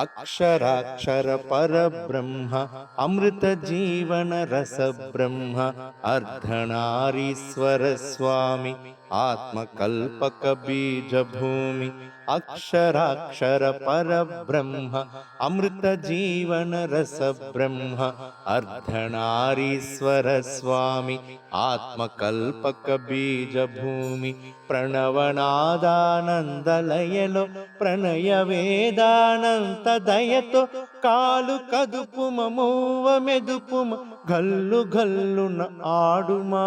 अक्षराक्षरपरब्रह्म अमृतजीवनरसब्रह्म अर्धनारीश्वरस्वामि आत्मकल्पकबीजभूमि అక్షరాక్షర పరబ్రహ్మ అమృత జీవన రస బ్రహ్మ అర్ధనారీశ్వర స్వామి ఆత్మకల్పక బీజ భూమి ప్రణవనాదానందలయలో ప్రణయ వేదానంత దయతో కాలు కదుపు మమూవ మెదుపుమ గల్లు గల్లున ఆడుమా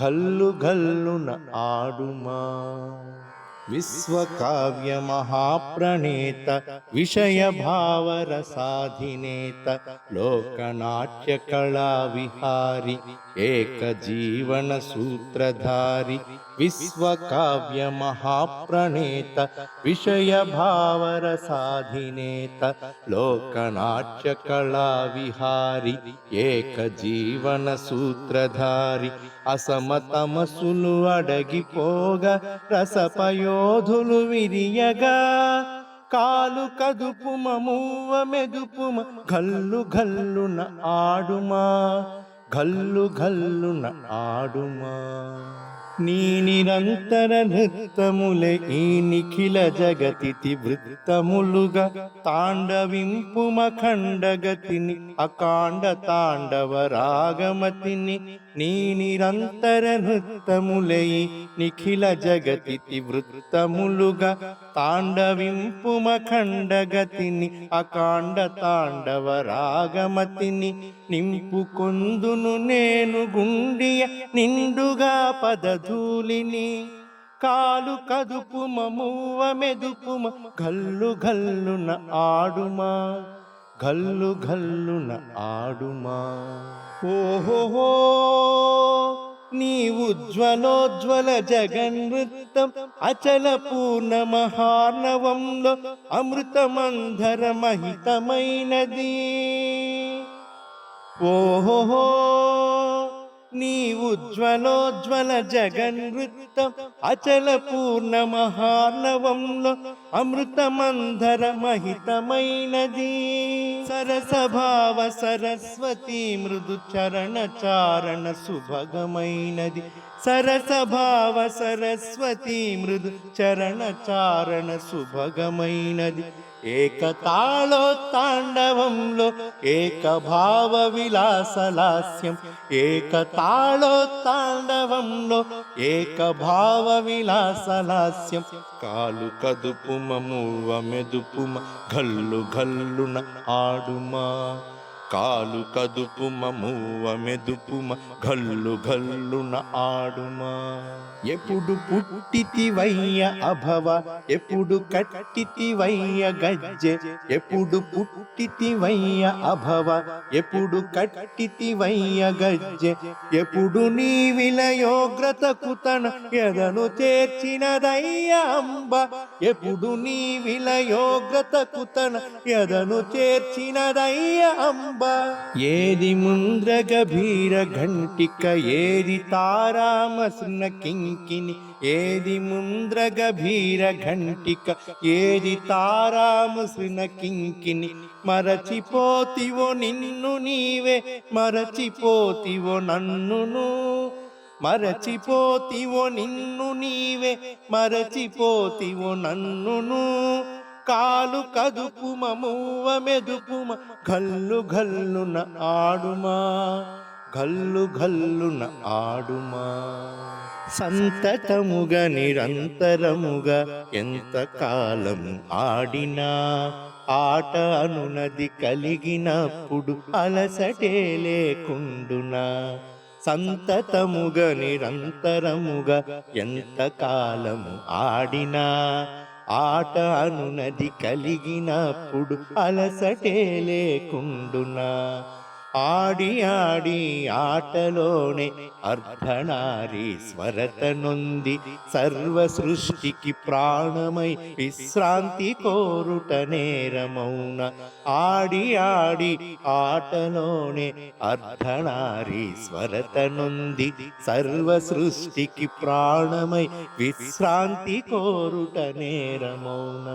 గల్లు గల్లున ఆడుమా विश्वकाव्य महाप्रणेत विषय भाव रसाधिनेत लोकनाट्य कला विहारी భావరసాధినేత లోకనాట్య కళా విహారి ఏక జీవన సూత్రధారి విశ్వకావ్య మహాప్రణేత విషయ భావరసాధినేత లోకనాట్య కళా విహారి ఏక జీవన సూత్రధారి అసమతమసులు అడగిపోగా రసపయోధులు విరియగా కాలు కదుపుమ మూవ మెదుపుమ గల్లు గల్లున ఆడుమా. గల్లు గల్లున ఆడుమా? నీ నిరంతర నృత్తములే ఈ నిఖిల జగతితి వృత్తములుగా. తాండవింపుమఖండగతిని అకాండ తాండవ రాగమతిని నీ నిరంతర నృత్తములే ఈ నిఖిల జగతితి వృత్తములుగా. తాండవింపుమఖండగతిని అకాండ తాండవ రాగమతిని నింపుకొందును నేను గుండియ నిండుగా పదధూలిని కాలు కదుపుమ మూవ మెదుపుమ గల్లు గల్లున ఆడుమా గల్లు గల్లున ఆడుమా. ఓహోహో నీ ఉజ్వలోజ్వల జగన్వృత్తం అచల పూర్ణ మహార్ణవంలో అమృతమంధర మహితమైనది. ఓహో నీ ఉజ్వలోజ్వల జగన్వృత్తం అచల పూర్ణ మహార్ణవంలో అమృతమంధర మహితమైనది. సరసభావ సరస్వతి మృదు చరణ చారణ సుభగమైనది. సరసభావ సరస్వతి మృదు చరణ చారణ సుభగమైనది. ఏకతాళో తాండవంలో ఏకభావ విలాసలాస్యం ఏకతాళో తాండవంలో ఏకభావ విలాసలాస్యం కాలు కదుపుమ మూవ మెదుపుమ గల్లు గల్లున ఆడుమా. కాలు కదుపుమ మూవ మెదుపుమ గల్లు గల్లున ఆడుమా. ఎప్పుడు పుట్టితివయ్య అభవ ఎప్పుడు కట్టితివయ్య గజ్జె ఎప్పుడు పుట్టితివయ్య అభవ ఎప్పుడు కట్టితివయ్య గజ్జె ఎప్పుడు నీ విలయోగ్రతకు తన ఎదను చేర్చినదయ్య అంబ ఎప్పుడు నీ విలయోగ్రతకు తన ఎదను చేర్చినదయ్య అంబ. ఏది ముంద్ర గభీర ఘంటిక ఏది తారామసున కింకిని ఏది ముంద్ర గభీర ఘంటిక ఏది తారామసున కింకిని మరచిపోతివో నిన్ను నీవే మరచిపోతివో నన్నును. మరచిపోతివో నిన్ను నీవే మరచిపోతివో నన్నును. కాలు కదుపుమ మూవ మెదుపుమ గల్లు గల్లున ఆడుమా గల్లు గల్లున ఆడుమా. సంతతముగా నిరంతరముగా ఎంత కాలం ఆడినా ఆట అనునది కలిగినప్పుడు అలసటే లేకుండునా. సంతతముగా నిరంతరముగా ఎంత కాలము ఆడినా ఆట అనునది కలిగినప్పుడు అలసటే లేకుండునా ఆడి ఆడి ఆటలోనే అర్ధనారి స్వరత నొంది సర్వ సృష్టికి ప్రాణమై విశ్రాంతి కోరుట నేరమౌన. ఆడి ఆడి ఆటలోనే అర్ధనారి స్వరత నొంది సర్వ సృష్టికి ప్రాణమై విశ్రాంతి కోరుట నేరమౌన.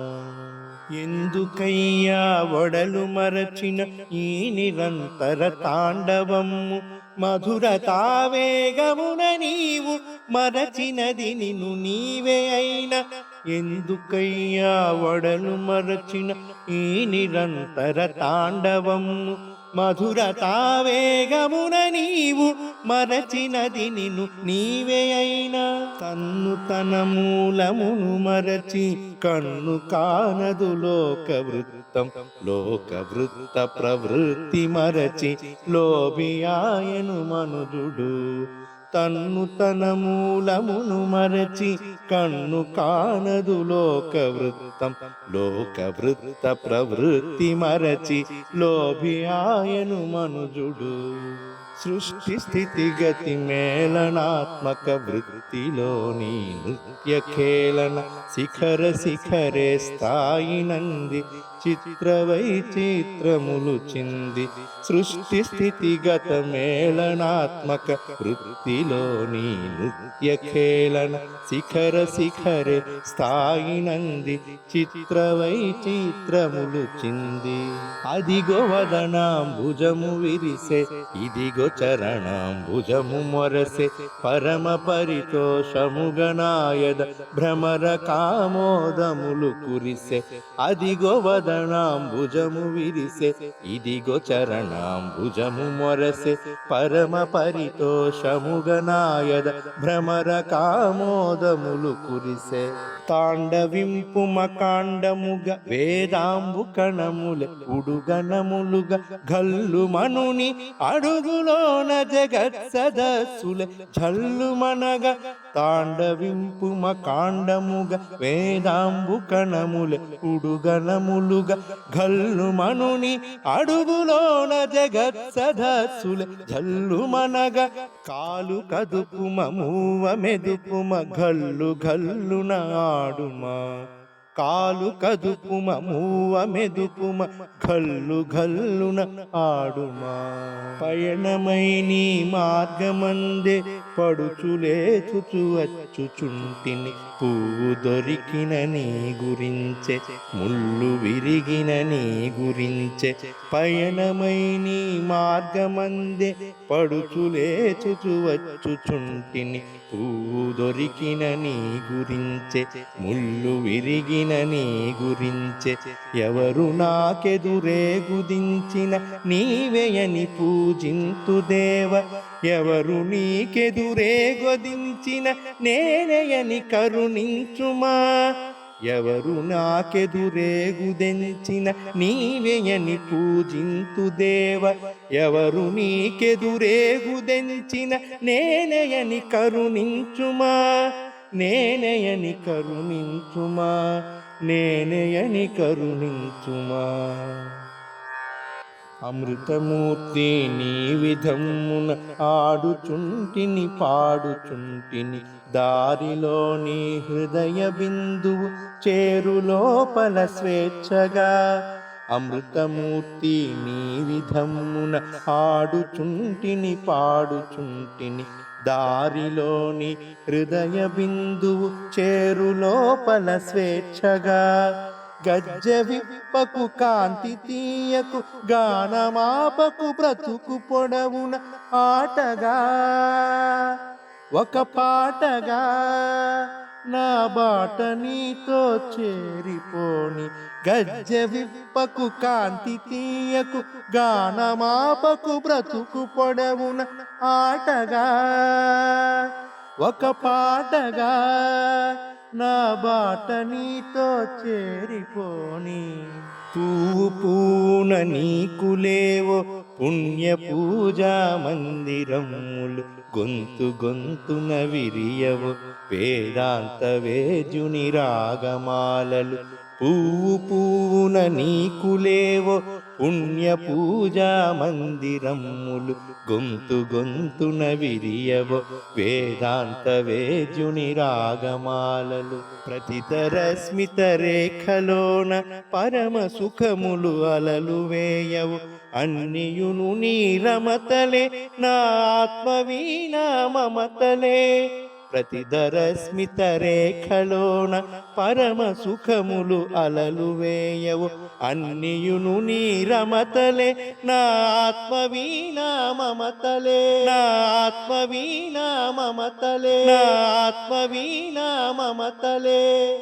ఎందుకయ్యా వడలు మరచిన ఈ నిరంతర తాండవము మధుర తావేగమున నీవు మరచినది నిన్ను నీవే అయిన. ఎందుకయ్యా వడలు మరచిన ఈ నిరంతర తాండవము మధురతావేగమున నీవు మరచినది నిన్ను నీవే అయినా. తన్ను తన మూలమును మరచి కన్ను కానదు లోక వృత్తం లోక వృత్త ప్రవృత్తి మరచి లోబియాయను మనుదుడు. తన్ను తన మూలమును మరచి కన్ను కానదు లోక వృత్తం లోక వృత్త ప్రవృత్తి మరచి లోభి ఆయను మనుజుడు. సృష్టి స్థితిగతి మేళనాత్మక వృత్తిలోని నృత్య ఖేళన శిఖర శిఖరే స్థాయి నంది చిత్ర వైచిత్రములు చింది సృష్టి స్థితిగత మేళనాత్మక వృత్తిలోని నృత్య ఖేళన శిఖర శిఖరే స్థాయి నంది చిత్ర వైచిత్రములు చింది. అదిగో వదనాంబుజము విరిసే ఇదిగో చరణాంబుజము మొరసే పరమ పరితోషముగనాయద భ్రమర కామోదములు కురిసే అదిగో చరణాంబుజము విరిసే ఇదిగో చరణాంబుజము మొరసే పరమ పరితోషముగనాయద భ్రమర కామోదములు కురిసే తాండవింపు మకాండముగ వేదాంబు కణముల ఉడుగణములుగ గల్లు మనుని అడుగులోన జగత్ సదస్సుల జల్లు మనగ తాండవింపు మకాండముగ వేదాంబు కణముల ఉడుగణములుగ గల్లు మనుని అడుగులోన జగత్ సదస్సుల జల్లు మనగ కాలు కదుపుమ మూవ మెదుపుమ గల్లు గల్లు నాడుమా. కాలు కదుపుమ మూవ మెదుపుమ గల్లు గల్లున ఆడుమా. పయనమై నీ మార్గమందే పడుచులే చుచువచ్చుచుంటిని పువ్వు దొరికిన నీ గురించే ముళ్ళు విరిగిన నీ గురించే. పయనమై నీ మార్గమందే పడుచులే చుచువచ్చుచుంటిని దొరికిన నీ గురించే ముళ్ళు విరిగిన నీ గురించే. ఎవరు నాకెదురే గుదించిన నీవేయని పూజింతు దేవ. ఎవరు నీకెదురే గొదించిన నేనేయని కరుణించుమా. ఎవరు నాకెదురేగుదెంచిన నీవేయని పూజింతు దేవ. ఎవరు నీకెదురేగుదెంచిన నేనయని కరుణించుమా? నేనయని కరుణించుమా? నేనయని కరుణించుమా? అమృతమూర్తి నీ విధమున ఆడుచుంటిని పాడుచుంటిని. దారిలో నీ హృదయ బిందువు చేరులోపల స్వేచ్ఛగా అమృతమూర్తి నీ విధమున ఆడుచుంటిని పాడుచుంటిని. దారిలోని హృదయ బిందువు చేరులోపల స్వేచ్ఛగా గజ్జ విప్పకు కాంతి తీయకు గానమాపకు బ్రతుకు పొడవున ఆటగా. ఒక పాటగా నా బాట నీతో చేరిపోని గజ్జ విప్పకు కాంతి తీయకు గానమాపకు బ్రతుకు పొడవున ఆటగా. ఒక పాటగా నా బాట నీతో చేరిపోని. పువ్వు పూన నీకులేవో పుణ్య పూజా మందిరములు. గొంతు గొంతున విరియవు వేదాంత వేజుని రాగమాలలు. పువ్వు పువ్వున నీకులేవో పుణ్యపూజా పుణ్య పూజా మందిరములు గొంతు గొంతున విరియవో వేదాంత వేద్యుని రాగమాలలు. ప్రతితరస్మిత రేఖలోన పరమ సుఖములు అలలు వేయవు. అన్నియును నీ రమతలే నా ఆత్మవీణ మమతలే. ప్రతిధర స్మిత రేఖలోన పరమ సుఖములు అలలు వేయవు. అన్నియును నీ రమతలే నా ఆత్మవీణా మమతలే నా ఆత్మవీణా మమతలే నా ఆత్మవీణా మమతలే.